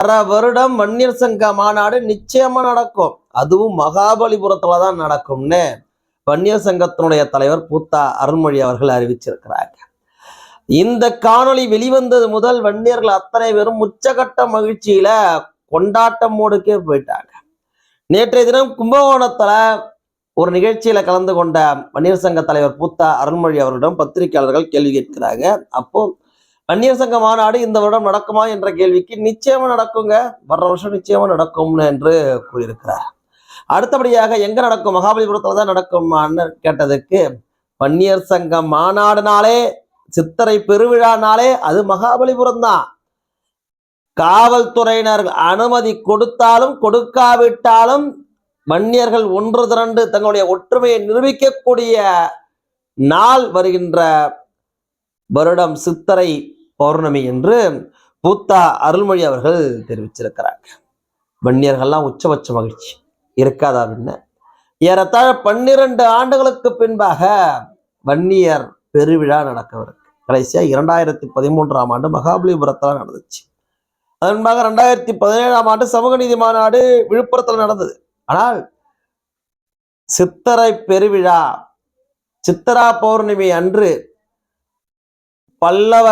வர வருடம் வன்னியர் சங்க மாநாடு நிச்சயமா நடக்கும். அதுவும் மகாபலிபுரத்துல தான் நடக்கும்னு வன்னியர் சங்கத்தினுடைய தலைவர் பூத்தா அருண்மொழி அவர்கள் அறிவிச்சிருக்கிறாங்க இந்த காணொளி வெளிவந்தது முதல் வன்னியர்கள் அத்தனை பேரும் உச்சகட்ட மகிழ்ச்சியில கொண்டாட்டம் மோடுக்கே போயிட்டாங்க. நேற்றைய தினம் கும்பகோணத்துல ஒரு நிகழ்ச்சியில கலந்து கொண்ட வன்னியர் சங்க தலைவர் பூத்தா அருண்மொழி அவர்களிடம் பத்திரிகையாளர்கள் கேள்வி கேட்கிறாங்க. அப்போ வன்னியர் சங்க மாநாடு இந்த வருடம் நடக்குமா என்ற கேள்விக்கு நிச்சயமா நடக்குங்க. வர்ற வருஷம் நிச்சயமா நடக்கும்னு என்று கூறியிருக்கிறார். அடுத்தபடியாக எங்க நடக்கும்? மகாபலிபுரத்துல தான் நடக்குமான்னு கேட்டதுக்கு வன்னியர் சங்க மாநாடுனாலே சித்திரை பெருவிழானாலே அது மகாபலிபுரம் தான். காவல்துறையினர் அனுமதி கொடுத்தாலும் கொடுக்காவிட்டாலும் வன்னியர்கள் ஒன்று திரண்டு தங்களுடைய ஒற்றுமையை நிரூபிக்கக்கூடிய நாள் வருகின்ற வருடம் சித்தரை பௌர்ணமி என்று பூத்தா அருள்மொழி அவர்கள் தெரிவிச்சிருக்கிறாங்க. வன்னியர்கள்லாம் உச்சபட்ச மகிழ்ச்சி. இருக்காதா பின்ன ஏறத்தாழ பன்னிரண்டு ஆண்டுகளுக்கு பின்பாக வன்னியர் பெருவிழா நடக்கவிருக்கு. கடைசியா இரண்டாயிரத்தி பதிமூன்றாம் ஆண்டு மகாபலிபுரத்தில் நடந்துச்சு. அதன்பாக ரெண்டாயிரத்தி பதினேழாம் ஆண்டு சமூக நீதி மாநாடு விழுப்புரத்தில் நடந்தது. ஆனால் சித்தரை பெருவிழா சித்தரா பௌர்ணமி அன்று பல்லவ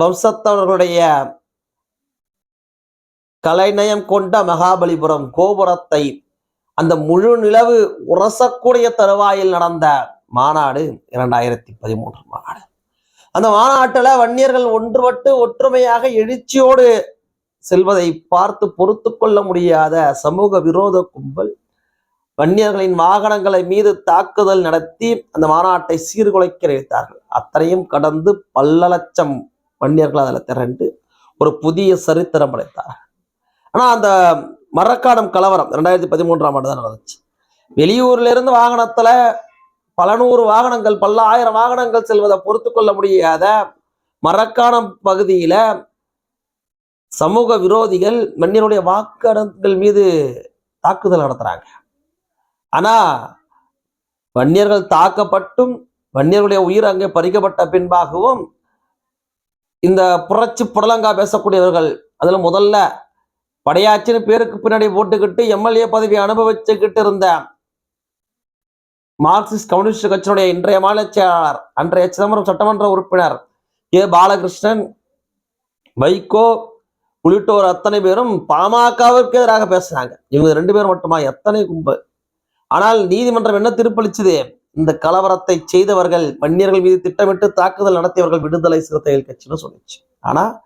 வம்சத்தவர்களுடைய கலைநயம் கொண்ட மகாபலிபுரம் கோபுரத்தை அந்த முழு நிலவு உரசக்கூடிய தருவாயில் நடந்த மாநாடு இரண்டாயிரத்தி பதிமூன்று மாநாடு. அந்த மாநாட்டில் வன்னியர்கள் ஒன்றுபட்டு ஒற்றுமையாக எழுச்சியோடு செல்வதை பார்த்து பொறுத்து கொள்ள முடியாத சமூக விரோத கும்பல் வன்னியர்களின் வாகனங்களை மீது தாக்குதல் நடத்தி அந்த மாநாட்டை சீர்குலைக்க நினைத்தார்கள். அத்தனையும் கடந்து பல்ல லட்சம் வன்னியர்கள் அதில் திரண்டு ஒரு புதிய சரித்திரம் படைத்தார்கள். ஆனா அந்த மரக்காடம் கலவரம் ரெண்டாயிரத்தி பதிமூன்றாம் ஆண்டு தான் நடந்துச்சு. வெளியூர்ல இருந்து வாகனத்துல பல நூறு வாகனங்கள் பல ஆயிரம் வாகனங்கள் செல்வதை பொறுத்து கொள்ள முடியாத மரக்காணம் பகுதியில சமூக விரோதிகள் மன்னியனுடைய வாக்கடங்கள் மீது தாக்குதல் நடத்துறாங்க. ஆனா வன்னியர்கள் தாக்கப்பட்டும் வன்னியர்களுடைய உயிர் அங்கே பறிக்கப்பட்ட பின்பாகவும் இந்த புரட்சி புடலங்கா பேசக்கூடியவர்கள் அதுல முதல்ல படையாச்சின்னு பேருக்கு பின்னாடி போட்டுக்கிட்டு எம்எல்ஏ பதவி அனுபவிச்சுக்கிட்டு இருந்த மார்க்சிஸ்ட் கம்யூனிஸ்ட் கட்சியினுடைய இன்றைய மாநில செயலாளர் அன்றைய சிதம்பரம் சட்டமன்ற உறுப்பினர் ஏ. பாலகிருஷ்ணன் வைகோ உள்ளிட்டோர் அத்தனை பேரும் பாமகவிற்கு எதிராக பேசுறாங்க இவங்க ரெண்டு பேரும் மட்டுமா? எத்தனை கும்பல்? ஆனால் நீதிமன்றம் என்ன தீர்ப்பளிச்சது? இந்த கலவரத்தை செய்தவர்கள் வன்னியர்கள் மீது திட்டமிட்டு தாக்குதல் நடத்தியவர்கள் விடுதலை சிறுத்தைகள் கட்சின்னு சொல்லிச்சு. ஆனா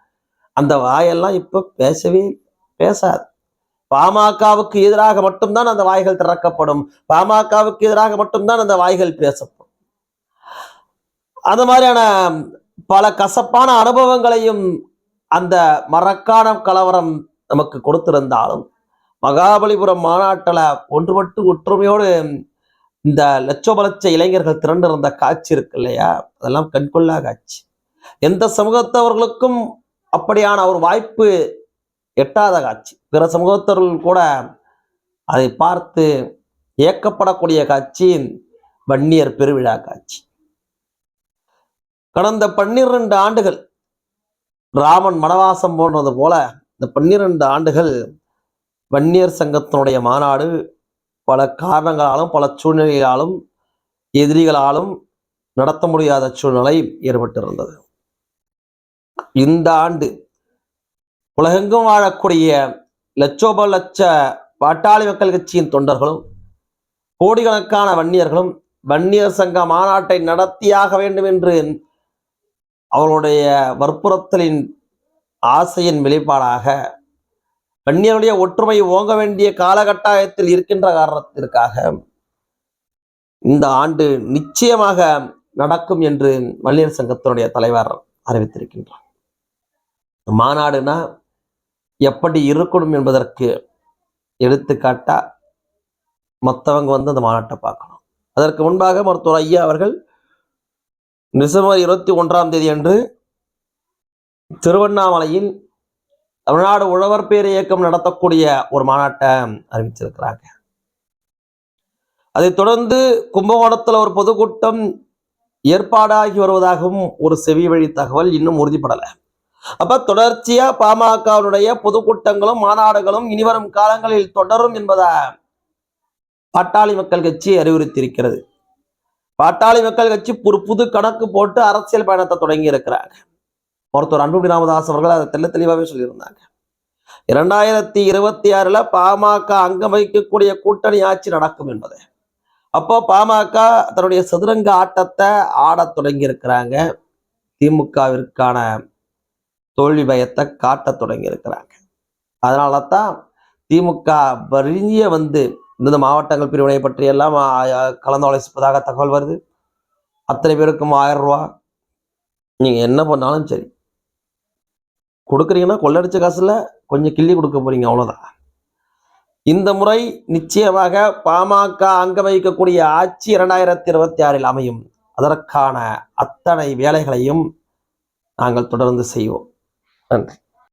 அந்த வாயெல்லாம் இப்ப பேசவே பேசாது. பாமகவுக்கு எதிராக மட்டும்தான் அந்த வாய்கள் திறக்கப்படும். பாமகவுக்கு எதிராக மட்டும்தான் அந்த வாய்கள் பேசப்படும். அந்த மாதிரியான பல கசப்பான அனுபவங்களையும் அந்த மரக்கான கலவரம் நமக்கு கொடுத்திருந்தாலும் மகாபலிபுரம் மாநாட்டில் ஒன்றுபட்டு ஒற்றுமையோடு இந்த லட்சோபலட்ச இளைஞர்கள் திரண்டிருந்த காட்சி இருக்கு இல்லையா? அதெல்லாம் கண்கொள்ளா காட்சி. எந்த சமூகத்தவர்களுக்கும் அப்படியான ஒரு வாய்ப்பு எட்டாத காட்சி. பிற சமூகத்தவர்கள் கூட அதை பார்த்து ஏக்கப்படக்கூடிய காட்சி வன்னியர் பெருவிழா காட்சி. கடந்த பன்னிரண்டு ஆண்டுகள் ராமன் மனவாசம் போன்றது போல இந்த பன்னிரண்டு ஆண்டுகள் வன்னியர் சங்கத்தினுடைய மாநாடு பல காரணங்களாலும் பல சூழ்நிலைகளாலும் எதிரிகளாலும் நடத்த முடியாத சூழ்நிலை ஏற்பட்டிருந்தது. இந்த ஆண்டு உலகெங்கும் வாழக்கூடிய லட்சோப லட்ச பாட்டாளி மக்கள் கட்சியின் தொண்டர்களும் கோடிக்கணக்கான வன்னியர்களும் வன்னியர் சங்க மாநாட்டை நடத்தியாக வேண்டும் என்று அவர்களுடைய வற்புறுத்தலின் ஆசையின் வெளிப்பாடாக வன்னியருடைய ஒற்றுமை ஓங்க வேண்டிய காலகட்டாயத்தில் இருக்கின்ற காரணத்திற்காக இந்த ஆண்டு நிச்சயமாக நடக்கும் என்று மல்லியர் சங்கத்தினுடைய தலைவர் அறிவித்திருக்கின்றார். மாநாடுனா எப்படி இருக்கணும் என்பதற்கு எடுத்துக்காட்டா மற்றவங்க வந்து அந்த மாநாட்டை பார்க்கணும். அதற்கு முன்பாக மருத்துவர் ஐயா அவர்கள் டிசம்பர் இருபத்தி ஒன்றாம் தேதி அன்று திருவண்ணாமலையில் தமிழ்நாடு உழவர் பேர் இயக்கம் நடத்தக்கூடிய ஒரு மாநாட்டை அறிவிச்சிருக்கிறாங்க. அதைத் தொடர்ந்து கும்பகோணத்துல ஒரு பொதுக்கூட்டம் ஏற்பாடாகி வருவதாகவும் ஒரு செவி வழி தகவல் இன்னும் உறுதிப்படலை. அப்ப தொடர்ச்சியா பாமகவுடைய பொதுக்கூட்டங்களும் மாநாடுகளும் இனிவரும் காலங்களில் தொடரும் என்பதை பாட்டாளி மக்கள் கட்சி அறிவுறுத்தியிருக்கிறது. பாட்டாளி மக்கள் கட்சி ஒரு புது கணக்கு போட்டு அரசியல் பயணத்தை தொடங்கி இருக்கிறாங்க மருத்துவர் அன்புமணி ராமதாஸ் அவர்கள் அதை தெள்ள தெளிவாகவே சொல்லியிருந்தாங்க. இரண்டாயிரத்தி இருபத்தி ஆறில் பாமக அங்கம் வகிக்கக்கூடிய கூட்டணி ஆட்சி நடக்கும் என்பது. அப்போ பாமக தன்னுடைய சதுரங்க ஆட்டத்தை ஆடத் தொடங்கி இருக்கிறாங்க திமுகவிற்கான தோல்வி பயத்தை காட்டத் தொடங்கி இருக்கிறாங்க அதனால தான் திமுக வறிய வந்து இந்த மாவட்டங்கள் பிரிவினை பற்றி எல்லாம் கலந்தாலோசிப்பதாக தகவல் வருது. அத்தனை பேருக்கும் ஆயிரம் ரூபா. நீங்கள் என்ன பண்ணாலும் சரி. கொடுக்குறீங்கன்னா கொள்ளடிச்ச காசில் கொஞ்சம் கிள்ளி கொடுக்க போகிறீங்க அவ்வளோதான் இந்த முறை நிச்சயமாக பாமக அங்க வகிக்கக்கூடிய ஆட்சி இரண்டாயிரத்தி இருபத்தி ஆறில் அமையும். அதற்கான அத்தனை வேலைகளையும் நாங்கள் தொடர்ந்து செய்வோம். நன்றி.